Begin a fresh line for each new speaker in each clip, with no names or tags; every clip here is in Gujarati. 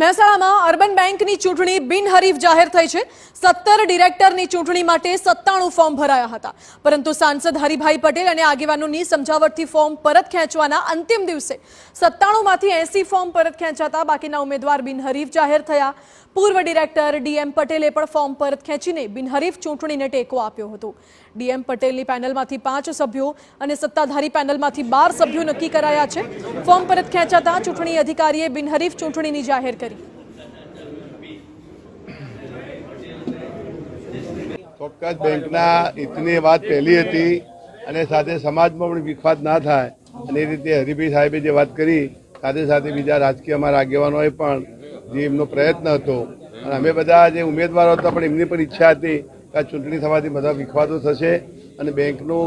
મહેસાણામાં અર્બન બેંકની ચૂંટણી બિનહરીફ જાહેર થઈ છે. સત્તર ડિરેક્ટરની ચૂંટણી માટે સત્તાણું ફોર્મ ભરાયા હતા. પરંતુ સાંસદ હરિભાઈ પટેલ અને આગેવાનોની સમજાવટથી ફોર્મ પરત ખેંચવાના અંતિમ દિવસે સત્તાણુંમાંથી એસી ફોર્મ પરત ખેંચાતા બાકીના ઉમેદવાર બિનહરીફ જાહેર થયા. પૂર્વ ડિરેક્ટર ડીએમ પટેલે પણ ફોર્મ પરત ખેંચીને બિનહરીફ ચૂંટણીને ટેકો આપ્યો હતો. ડીએમ પટેલની પેનલમાંથી પાંચ સભ્યો અને સત્તાધારી પેનલમાંથી બાર સભ્યો નક્કી કરાયા છે. ફોર્મ પરત ખેંચાતા ચૂંટણી અધિકારીએ બિનહરીફ ચૂંટણીની જાહેર કરી.
ચોક્કસ બેંકના હિતની વાત પહેલી હતી અને સાથે સમાજમાં પણ વિખવાદ ના થાય અને એ રીતે હરિભાઈ સાહેબે જે વાત કરી, સાથે સાથે બીજા રાજકીય અમારા આગેવાનોએ પણ જે એમનો પ્રયત્ન હતો. અને અમે બધા જે ઉમેદવારો હતા પણ એમની પણ ઈચ્છા હતી કે આ ચૂંટણી થવાથી બધા વિખવાદો થશે અને બેંકનું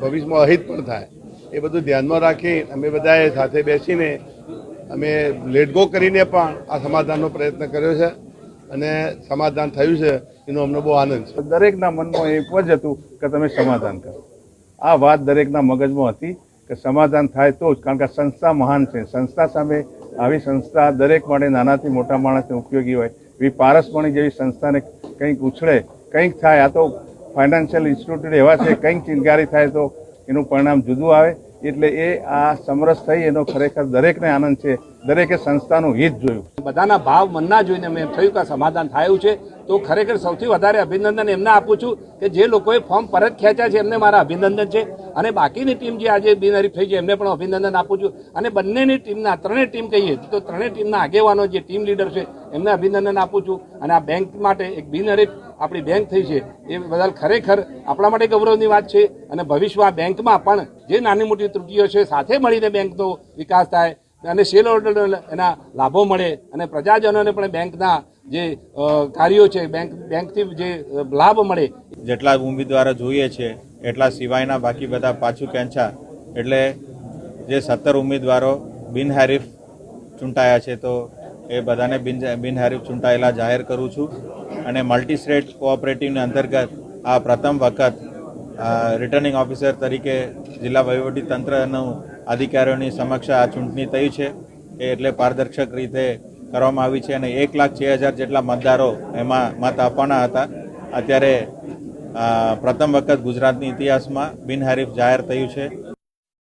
ભવિષ્યમાં અહિત પણ થાય. એ બધું ધ્યાનમાં રાખી અમે બધાએ સાથે બેસીને અમે લેટગો કરીને પણ આ સમાધાનનો પ્રયત્ન કર્યો છે અને સમાધાન થયું છે. એનો અમને બહુ આનંદ છે.
દરેકના મનમાં એક જ હતું કે તમે સમાધાન કરો. આ વાત દરેકના મગજમાં હતી કે સમાધાન થાય તો જ, કારણ કે સંસ્થા મહાન છે. સંસ્થા સામે આવી સંસ્થા દરેક માટે નાનાથી મોટા માણસને ઉપયોગી હોય. એવી પારસપણી જેવી સંસ્થાને કંઈક ઉછળે, કંઈક થાય. આ તો ફાઇનાન્શિયલ ઇન્સ્ટિટ્યૂટ એવા છે, કંઈક ચિનગારી થાય તો એનું પરિણામ જુદું આવે. એટલે એ આ સમરસ થઈ, એનો ખરેખર દરેકને આનંદ છે. દરેકે સંસ્થાનું હિત જોયું.
બધાના ભાવ મનના જોઈને મેં થયું કે સમાધાન થયું છે. તો ખરેખર સૌથી વધારે અભિનંદન એમને આપું છું કે જે લોકોએ ફોર્મ પરત ખેંચ્યા છે, એમને મારા અભિનંદન છે. અને બાકીની ટીમ જે આજે બિનહરીફ થઈ છે, એમને પણ અભિનંદન આપું છું. અને બંનેની ટીમના ત્રણેય ટીમ કહીએ તો ત્રણેય ટીમના આગેવાનો, જે ટીમ લીડર છે એમને અભિનંદન આપું છું. અને આ બેંક માટે એક બિનહરીફ આપણી બેંક થઈ છે. એ બદલ ખરેખર આપણા માટે ગૌરવની વાત છે. અને ભવિષ્યમાં બેંકમાં પણ જે નાની મોટી ત્રુટીઓ છે, સાથે મળીને બેંકનો વિકાસ થાય અને શેર હોલ્ડરને એના લાભો મળે અને પ્રજાજનોને પણ બેંકના જે કાર્યો છે બેંક બેંકથી જે લાભ મળે.
જેટલા ઉમેદવારો જોઈએ છે, એટલા સિવાયના બાકી બધા પાછું ખેંચા એટલે જે સત્તર ઉમેદવારો બિનહરીફ ચૂંટાયા છે, તો એ બધાને બિન બિનહારીફ ચૂંટાયેલા જાહેર કરું છું. અને મલ્ટી સ્ટેટ કોઓપરેટિવની અંતર્ગત આ પ્રથમ વખત રિટર્નિંગ ઓફિસર તરીકે જિલ્લા વહીવટી તંત્રનું અધિકારીઓની સમક્ષ આ ચૂંટણી થઈ છે. એ એટલે પારદર્શક રીતે કરવામાં આવી છે અને એક લાખ છ હજાર જેટલા મતદારો એમાં મત આપવાના હતા. અત્યારે પ્રથમ વખત ગુજરાતની ઇતિહાસમાં બિનહરીફ જાહેર થયું છે.